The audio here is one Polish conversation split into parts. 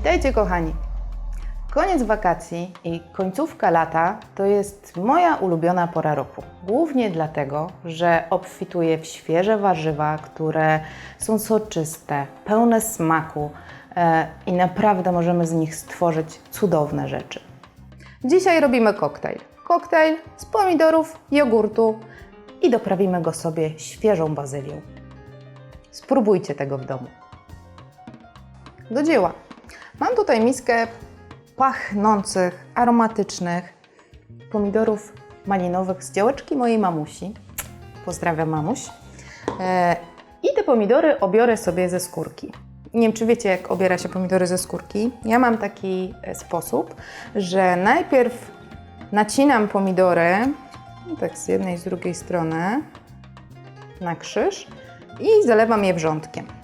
Witajcie kochani. Koniec wakacji i końcówka lata to jest moja ulubiona pora roku. Głównie dlatego, że obfituję w świeże warzywa, które są soczyste, pełne smaku e, i naprawdę możemy z nich stworzyć cudowne rzeczy. Dzisiaj robimy koktajl. Koktajl z pomidorów, jogurtu i doprawimy go sobie świeżą bazylią. Spróbujcie tego w domu. Do dzieła. Mam tutaj miskę pachnących, aromatycznych pomidorów malinowych z działeczki mojej mamusi. Pozdrawiam mamuś. E, I te pomidory obiorę sobie ze skórki. Nie wiem, czy wiecie, jak obiera się pomidory ze skórki. Ja mam taki e, sposób, że najpierw nacinam pomidory, tak z jednej i z drugiej strony, na krzyż i zalewam je wrzątkiem.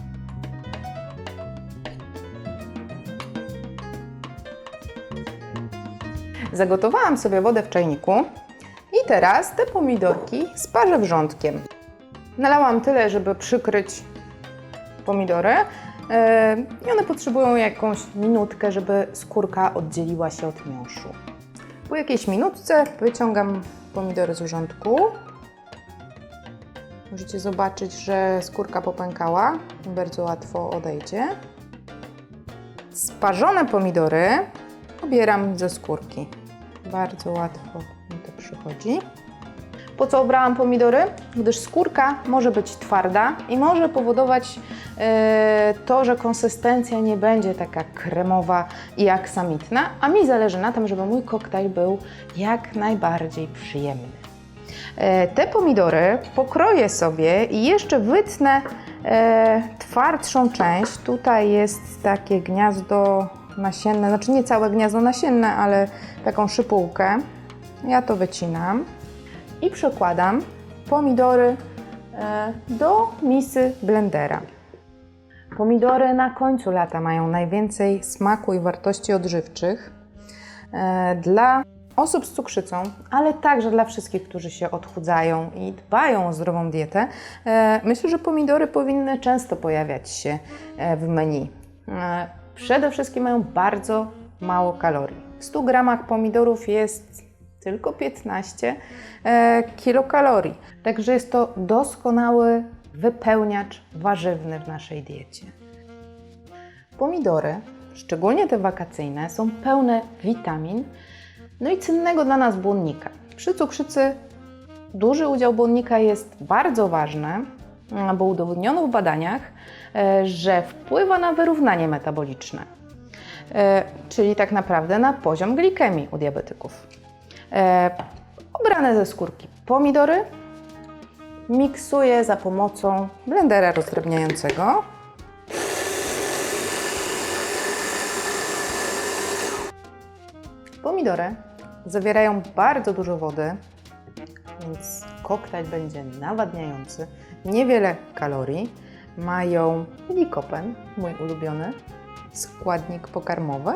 Zagotowałam sobie wodę w czajniku i teraz te pomidorki sparzę wrzątkiem. Nalałam tyle, żeby przykryć pomidory e, i one potrzebują jakąś minutkę, żeby skórka oddzieliła się od miąższu. Po jakiejś minutce wyciągam pomidory z wrzątku. Możecie zobaczyć, że skórka popękała. Bardzo łatwo odejdzie. Sparzone pomidory obieram ze skórki. Bardzo łatwo mi to przychodzi. Po co obrałam pomidory? Gdyż skórka może być twarda i może powodować e, to, że konsystencja nie będzie taka kremowa i aksamitna, a mi zależy na tym, żeby mój koktajl był jak najbardziej przyjemny. E, Te pomidory pokroję sobie i jeszcze wytnę e, twardszą część. Tutaj jest takie gniazdo nasienne, znaczy nie całe gniazdo nasienne, ale taką szypułkę. Ja to wycinam i przekładam pomidory e, do misy blendera. Pomidory na końcu lata mają najwięcej smaku i wartości odżywczych. E, Dla osób z cukrzycą, ale także dla wszystkich, którzy się odchudzają i dbają o zdrową dietę, e, myślę, że pomidory powinny często pojawiać się w menu. Przede wszystkim mają bardzo mało kalorii. W 100 gramach pomidorów jest tylko 15 e, kilokalorii. Także jest to doskonały wypełniacz warzywny w naszej diecie. Pomidory, szczególnie te wakacyjne, są pełne witamin, no i cennego dla nas błonnika. Przy cukrzycy duży udział błonnika jest bardzo ważny, bo udowodniono w badaniach, e, że wpływa na wyrównanie metaboliczne, e, czyli tak naprawdę na poziom glikemii u diabetyków. E, Obrane ze skórki pomidory miksuję za pomocą blendera rozdrobniającego. Pomidory zawierają bardzo dużo wody, więc koktajl będzie nawadniający. Niewiele kalorii. Mają likopen, mój ulubiony składnik pokarmowy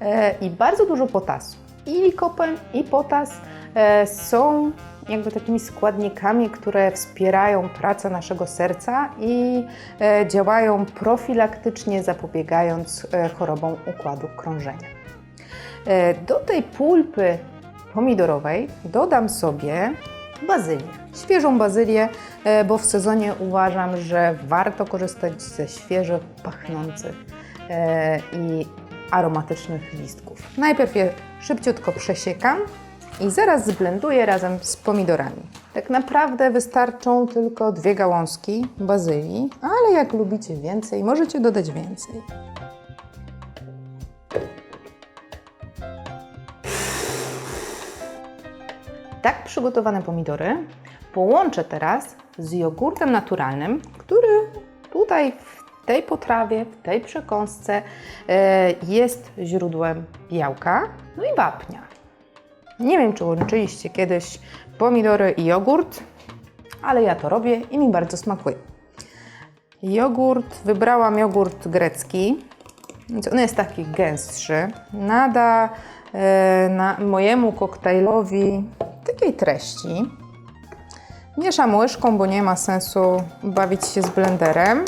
e, i bardzo dużo potasu. I likopen, i potas e, są jakby takimi składnikami, które wspierają pracę naszego serca i e, działają profilaktycznie, zapobiegając chorobom układu krążenia. Do tej pulpy pomidorowej dodam sobie bazylię. Świeżą bazylię, e, bo w sezonie uważam, że warto korzystać ze świeżo pachnących e, i aromatycznych listków. Najpierw je szybciutko przesiekam i zaraz zblenduję razem z pomidorami. Tak naprawdę wystarczą tylko dwie gałązki bazylii, ale jak lubicie więcej, możecie dodać więcej. Tak przygotowane pomidory połączę teraz z jogurtem naturalnym, który tutaj w tej potrawie, w tej przekąsce e, jest źródłem białka, no i wapnia. Nie wiem, czy łączyliście kiedyś pomidory i jogurt, ale ja to robię i mi bardzo smakuje. Jogurt, wybrałam jogurt grecki, więc on jest taki gęstszy. Nada e, na mojemu koktajlowi takiej treści. Mieszam łyżką, bo nie ma sensu bawić się z blenderem.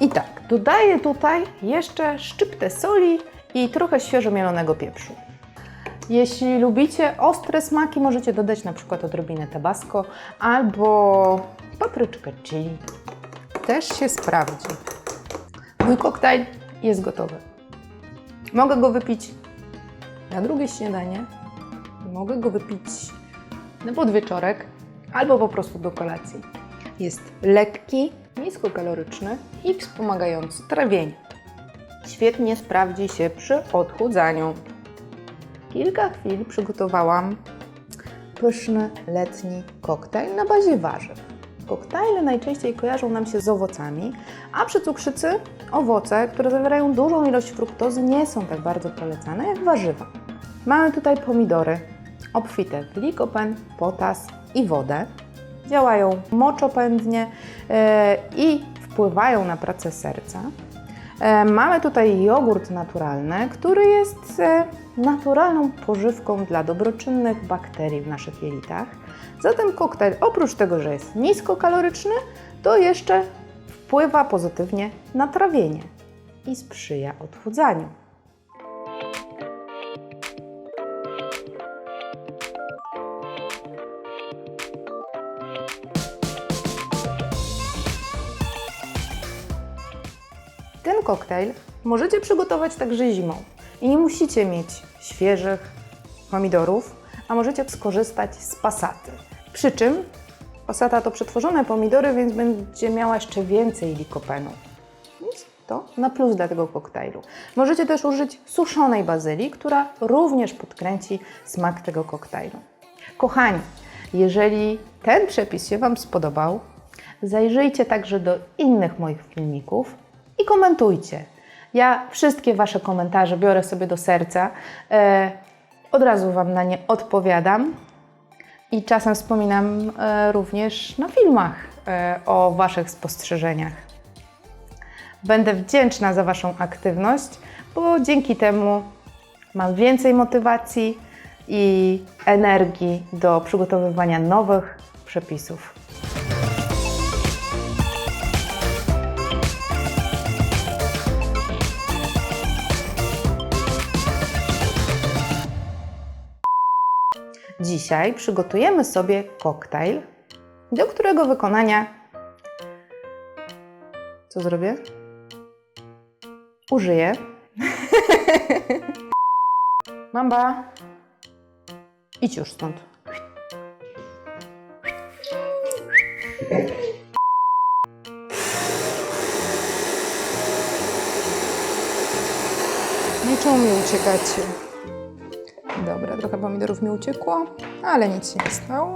I tak, Dodaję tutaj jeszcze szczyptę soli i trochę świeżo mielonego pieprzu. Jeśli lubicie ostre smaki, możecie dodać na przykład odrobinę tabasco albo papryczkę chili. Też się sprawdzi. Mój koktajl jest gotowy. Mogę go wypić na drugie śniadanie, mogę go wypić na podwieczorek albo po prostu do kolacji. Jest lekki, niskokaloryczny i wspomagający trawienie. Świetnie sprawdzi się przy odchudzaniu. Kilka chwil przygotowałam pyszny letni koktajl na bazie warzyw. Koktajle najczęściej kojarzą nam się z owocami, a przy cukrzycy owoce, które zawierają dużą ilość fruktozy, nie są tak bardzo polecane jak warzywa. Mamy tutaj pomidory obfite w likopen, potas i wodę. Działają moczopędnie e, i wpływają na pracę serca. E, Mamy tutaj jogurt naturalny, który jest e, naturalną pożywką dla dobroczynnych bakterii w naszych jelitach. Zatem koktajl oprócz tego, że jest niskokaloryczny, to jeszcze wpływa pozytywnie na trawienie i sprzyja odchudzaniu. Koktajl możecie przygotować także zimą i nie musicie mieć świeżych pomidorów, a możecie skorzystać z pasaty. Przy czym pasata to przetworzone pomidory, więc będzie miała jeszcze więcej likopenu. Więc to na plus dla tego koktajlu. Możecie też użyć suszonej bazylii, która również podkręci smak tego koktajlu. Kochani, jeżeli ten przepis się Wam spodobał, zajrzyjcie także do innych moich filmików komentujcie. Ja wszystkie Wasze komentarze biorę sobie do serca. E, od razu Wam na nie odpowiadam. I czasem wspominam e, również na filmach e, o Waszych spostrzeżeniach. Będę wdzięczna za Waszą aktywność, bo dzięki temu mam więcej motywacji i energii do przygotowywania nowych przepisów. Dzisiaj przygotujemy sobie koktajl, do którego wykonania co zrobię? Użyję. Mamba, idź już stąd. No i mi uciekacie? Trochę pomidorów mi uciekło, ale nic się nie stało.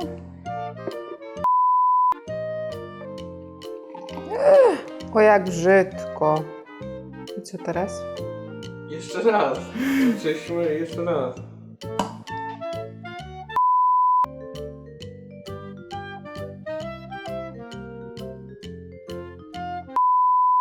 Ech, o jak brzydko. I co teraz? Jeszcze raz. Jeszcze raz.